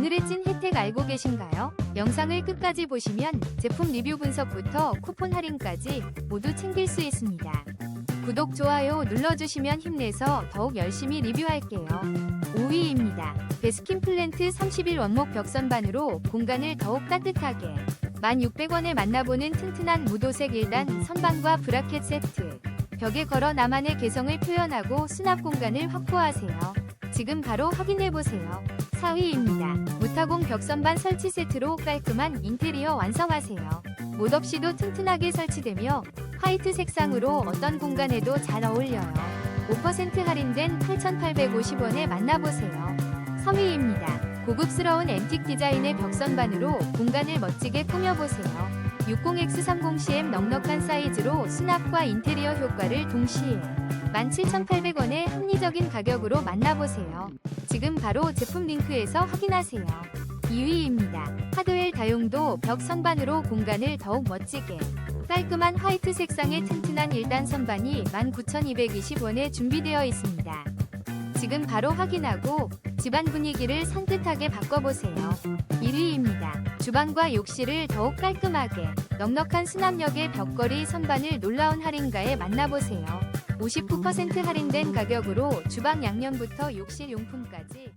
오늘의 찐 혜택 알고 계신가요? 영상을 끝까지 보시면 제품 리뷰 분석부터 쿠폰 할인까지 모두 챙길 수 있습니다. 구독, 좋아요 눌러주시면 힘내서 더욱 열심히 리뷰할게요. 5위입니다. 베스킨 플랜트 30일 원목 벽선반으로 공간을 더욱 따뜻하게 1,600원에 만나보는 튼튼한 무도색 1단 선반과 브라켓 세트 벽에 걸어 나만의 개성을 표현하고 수납 공간을 확보하세요. 지금 바로 확인해보세요. 4위입니다. 무타공 벽선반 설치 세트로 깔끔한 인테리어 완성하세요. 못 없이도 튼튼하게 설치되며 화이트 색상으로 어떤 공간에도 잘 어울려요. 5% 할인된 8,850원에 만나보세요. 3위입니다. 고급스러운 앤틱 디자인의 벽선반으로 공간을 멋지게 꾸며보세요. 60X30CM 넉넉한 사이즈로 수납과 인테리어 효과를 동시에 17,800원의 합리적인 가격으로 만나보세요. 지금 바로 제품 링크에서 확인하세요. 2위입니다. 하드웰 다용도 벽 선반으로 공간을 더욱 멋지게 깔끔한 화이트 색상의 튼튼한 1단 선반이 19,220원에 준비되어 있습니다. 지금 바로 확인하고 집안 분위기를 산뜻하게 바꿔보세요. 1위입니다. 주방과 욕실을 더욱 깔끔하게 넉넉한 수납력의 벽걸이 선반을 놀라운 할인가에 만나보세요. 59% 할인된 가격으로 주방 양념부터 욕실 용품까지